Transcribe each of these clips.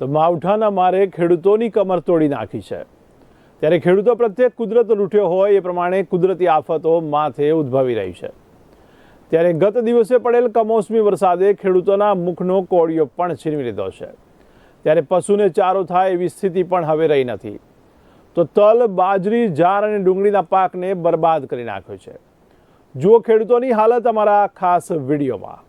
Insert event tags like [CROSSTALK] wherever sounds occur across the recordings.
તો માવઠાના મારે ખેડૂતોની કમર તોડી નાખી છે. ત્યારે ખેડૂતો પ્રત્યે કુદરત લૂંટ્યો હોય એ પ્રમાણે કુદરતી આફતો માથે ઉદ્ભવી રહી છે. ત્યારે ગત દિવસે પડેલ કમોસમી વરસાદે ખેડૂતોના મુખનો કોળિયો પણ છીનવી લીધો છે. ત્યારે પશુને ચારો થાય એવી સ્થિતિ પણ હવે રહી નથી. તો તલ, બાજરી, જાર અને ડુંગળીના પાકને બરબાદ કરી નાખ્યો છે. જુઓ ખેડૂતોની હાલત અમારા ખાસ વિડીયોમાં.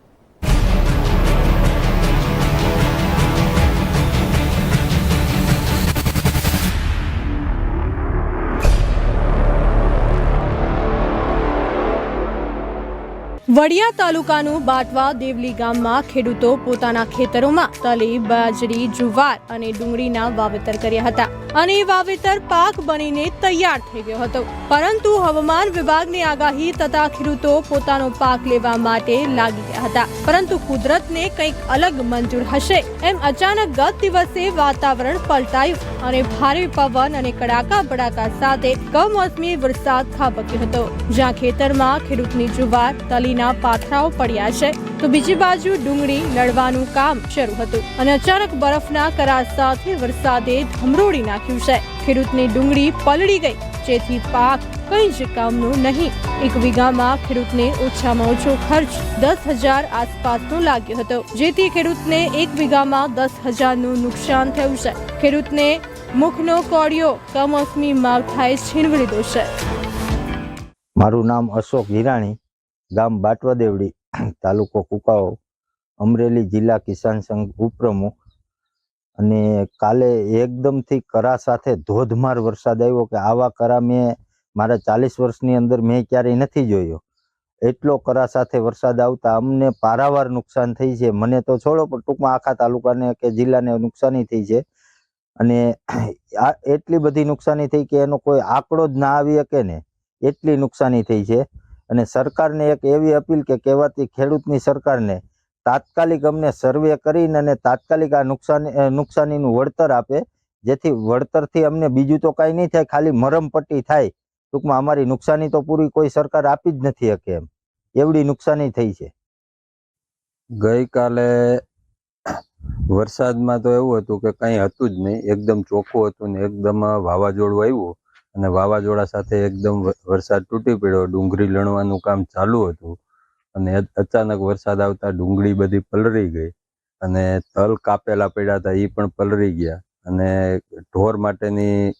વડિયા તાલુકાનું બાટવા દેવલી ગામમાં ખેડૂતો પોતાના ખેતરોમાં તલી, બાજરી, જુવાર અને ડુંગળીના વાવેતર કર્યા હતા. અને વાવેતર પાક બનીને તૈયાર થઈ ગયો હતો. પરંતુ હવામાન વિભાગની આગાહી તથા ખેડૂતો પોતાનો પાક લેવા માટે લાગી ગયા હતા. પરંતુ કુદરતને કંઈક અલગ મંજૂર હશે એમ અચાનક ગત દિવસે વાતાવરણ પલટાયું અને ભારે પવન અને કડાકા બડાકા સાથે કમોસમી વરસાદ ખાબક્યો હતો. જ્યાં ખેતરમાં ખેડૂતની જુવાર, તલીના પાથરાઓ પડ્યા છે. તો બીજી બાજુ ડુંગળી લડવાનું કામ શરૂ હતું અને અચાનક બરફના કરા સાથે વરસાદે ધમરોડી નાખ્યું છે. ખેડૂતની ડુંગળી પલળી ગઈ, જેથી પાક કઈ જ કામનું નહીં. એક વીઘામાં ખેડૂતને ઓછામાં ઓછો ખર્ચ દસ હજાર આસપાસનો લાગ્યો હતો, જેથી ખેડૂતને એક વીઘામાં દસ હજારનું નુકસાન થયું છે. ખેડૂતને મુખનો કોળિયો કમોસમી માવઠાએ છીનવી લીધો છે. મારું નામ અશોક હિરાણી, ગામ બાટવાદેવડી. [COUGHS] તાલુકો કુકાઓ અમરેલી જિલ્લા કિસાન સંઘ ઉપપ્રમુખ અને કાલે એકદમથી કરા સાથે ધોધમાર વરસાદ આવ્યો કે આવા કરા મેં મારા ચાલીસ વર્ષની અંદર મેં ક્યારેય નથી જોયો. એટલો કરા સાથે વરસાદ આવતા અમને પારાવાર નુકસાન થઈ છે. મને તો છોડો, પણ ટૂંકમાં આખા તાલુકાને કે જિલ્લાને નુકસાની થઈ છે. અને આ એટલી બધી નુકસાની થઈ કે એનો કોઈ આંકડો જ ના આવી શકે ને. એટલી નુકસાની થઈ છે. અને સરકારને એક એવી અપીલ કે કહેવાતી ખેડૂતની સરકારને તાત્કાલિક અમને સર્વે કરીને અને તાત્કાલિક આ નુકસાની નુકસાનીનું વળતર આપે, જેથી વળતરથી અમને બીજું તો કાંઈ નહીં થાય, ખાલી મરમપટ્ટી થાય. ટૂંકમાં અમારી નુકસાની તો પૂરી કોઈ સરકાર આપી જ નથી શકે એમ. એવડી નુકસાની થઈ છે. ગઈકાલે વરસાદમાં તો એવું હતું કે કંઈ હતું જ નહીં. એકદમ ચોખ્ખું હતું ને એકદમ વાવાઝોડું આવ્યું. અને વાવાઝોડા સાથે એકદમ વરસાદ તૂટી પડ્યો. ડુંગળી લણવાનું કામ ચાલુ હતું. અને અચાનક વરસાદ આવતા ડુંગળી બધી પલળી ગઈ. અને તલ કાપેલા પડ્યા હતા એ પણ પલળી ગયા. અને ઢોર માટેની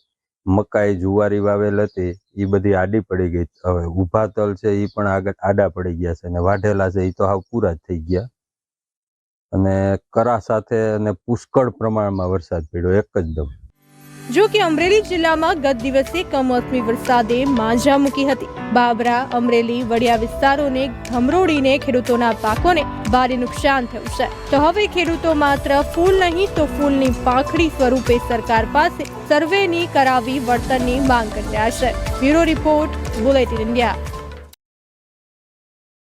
મકાઈ જુવારી વાવેલ હતી એ બધી આડી પડી ગઈ. હવે ઊભા તલ છે એ પણ આગળ આડા પડી ગયા છે. અને વાઢેલા છે એ તો હાવ પૂરા જ થઈ ગયા. અને કરા સાથે અને પુષ્કળ પ્રમાણમાં વરસાદ પડ્યો, એક જ દમ. જો કે અમરેલી જિલ્લામાં ગત દિવસે કમોસમી વરસાદે માંજા મૂકી હતી. બાબરા, અમરેલી, વડિયા વિસ્તારોને ધમરોડીને ખેડૂતોના પાકોને ભારે નુકસાન થયું છે. તો હવે ખેડૂતો માત્ર ફૂલ નહીં તો ફૂલની પાંખડી સ્વરૂપે સરકાર પાસે સર્વેની કરાવી વળતરની માંગ કરી રહ્યા છે. Bureau report, bulletin India.